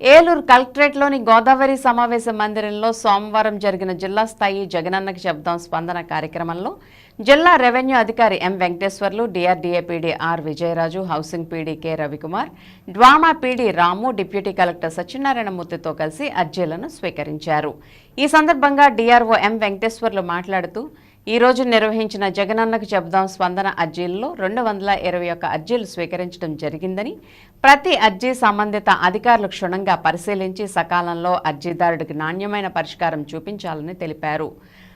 ఏలూరు కలెక్టరేట్లోని గోదావరి సమావేశ మందిరంలో సోమవారం జరిగిన జిల్లా స్థాయి జగనన్నకి శబ్దం స్పందన కార్యక్రమంలో జిల్లా రెవెన్యూ అధికారి M Venkateswarlu DRDA PD R Vijayaraju housing PD K Ravikumar DWAMA PD Ramu deputy collector సత్యనారాయణమూర్తితో కలిసి అర్జీలను స్వీకరించారు. ఈ సందర్భంగా డిఆర్ఓ ఎం వెంకటేశ్వర్లు మాట్లాడుతూ ఈ రోజు నిర్వహించిన జగనన్నకు చెబుదాం స్పందన అర్జీల్లో రెండు వందల ఇరవై ఒక్క అర్జీలు స్వీకరించడం జరిగిందని ప్రతి అర్జీ సంబంధిత అధికారులు క్షుణ్ణంగా పరిశీలించి సకాలంలో అర్జీదారుడికి నాణ్యమైన పరిష్కారం చూపించాలని తెలిపారు.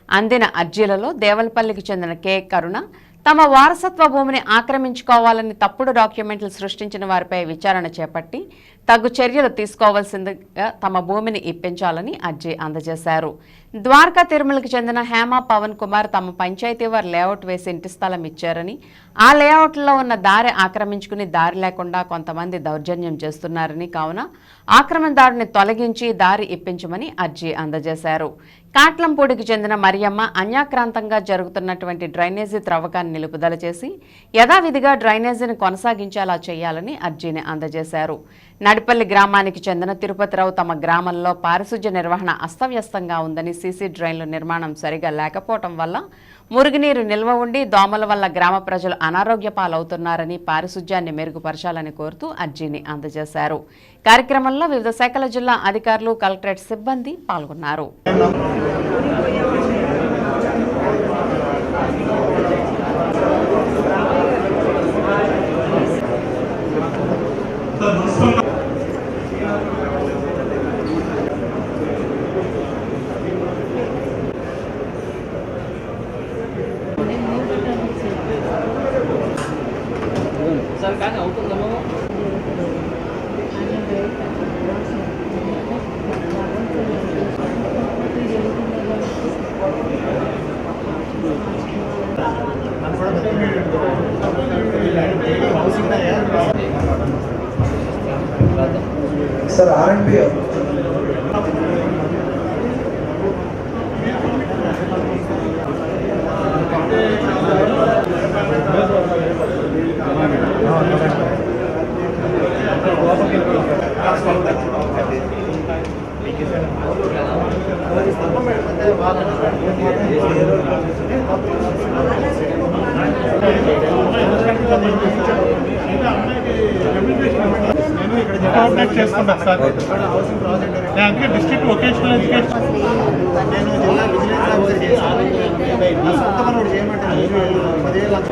అందిన అర్జీలలో దేవలపల్లికి చెందిన కె. కరుణ తమ వారసత్వ భూమిని ఆక్రమించుకోవాలని తప్పుడు డాక్యుమెంట్లు సృష్టించిన వారిపై విచారణ చేపట్టి తగు చర్యలు తీసుకోవాల్సిందిగా తమ భూమిని ఇప్పించాలని అర్జీ అందజేశారు. ద్వారకా తిరుమలకి చెందిన హేమ పవన్ కుమార్ తమ పంచాయతీ వారు లేఅవుట్ వేసి ఇంటి స్థలం ఇచ్చారని ఆ లేఅవుట్లో ఉన్న దారి ఆక్రమించుకుని దారి లేకుండా కొంతమంది దౌర్జన్యం చేస్తున్నారని కావున ఆక్రమణదారుని తొలగించి దారి ఇప్పించమని అర్జీ అందజేశారు. కాట్లంపూడికి చెందిన మరియమ్మ అన్యాక్రాంతంగా జరుగుతున్నటువంటి డ్రైనేజీ త్రవ్వకాన్ని నిలుపుదల చేసి యథావిధిగా డ్రైనేజీని కొనసాగించేలా చేయాలని అర్జీని అందజేశారు. నడిపల్లి గ్రామానికి చెందిన తిరుపతిరావు తమ గ్రామంలో పారిశుధ్య నిర్వహణ అస్తవ్యస్తంగా ఉందని సీసీ డ్రైన్లు నిర్మాణం సరిగా లేకపోవటం వల్ల మురుగునీరు నిల్వ ఉండి దోమల వల్ల గ్రామ ప్రజలు అనారోగ్య పాలవుతున్నారని పారిశుధ్యాన్ని మెరుగుపరచాలని కోరుతూ అర్జీని అందజేశారు. కార్యక్రమంలో వివిధ శాఖల జిల్లా అధికారులు కలెక్టరేట్ సిబ్బంది పాల్గొన్నారు. అవుతుందమ్మా సార్ ఆర్ఎండ్బి నేను కోఆర్డినేట్ సార్. నేను డిస్ట్రిక్ట్ వొకేషనల్ ఎడ్యుకేషన్ నేను జిల్లా విజిలెన్స్ ఆఫీసర్ చేశాను. నా సొంత చేయమంటే రిమూవ్ చేయాలి?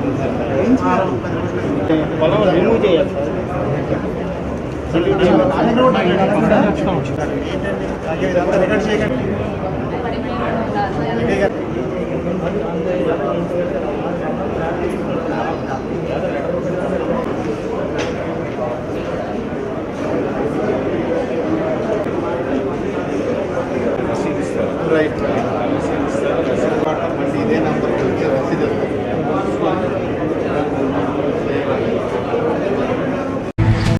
రైట్